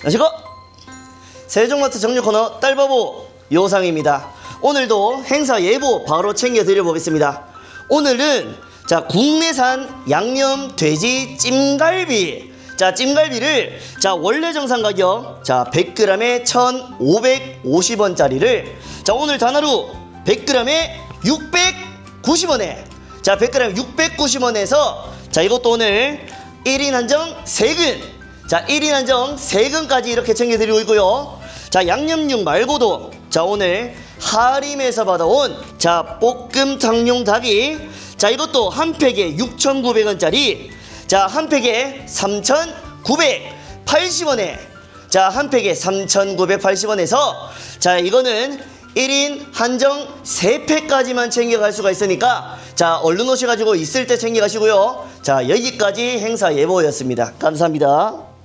안녕하시고 세종마트 정류 코너 딸바보 요상입니다. 오늘도 행사 예보 바로 챙겨드려 보겠습니다. 오늘은 자 국내산 양념 돼지 찜갈비 자 찜갈비를 자 원래 정상 가격 자 100g에 1,550원짜리를 자 오늘 단하루 100g에 690원에 자 100g 690원에서 자 이것도 오늘 1인 한정 세근 자 1인 한정 세근까지 이렇게 챙겨드리고 있고요. 자 양념육 말고도 자 오늘 하림에서 받아온 자 볶음 당용 닭이 자 이것도 한 팩에 6,900원짜리 자 한 팩에 3,980원에 자 한 팩에 3,980원에서 자 이거는 1인 한정 3팩까지만 챙겨갈 수가 있으니까 자 얼른 오셔가지고 있을 때 챙겨가시고요. 자 여기까지 행사 예보였습니다. 감사합니다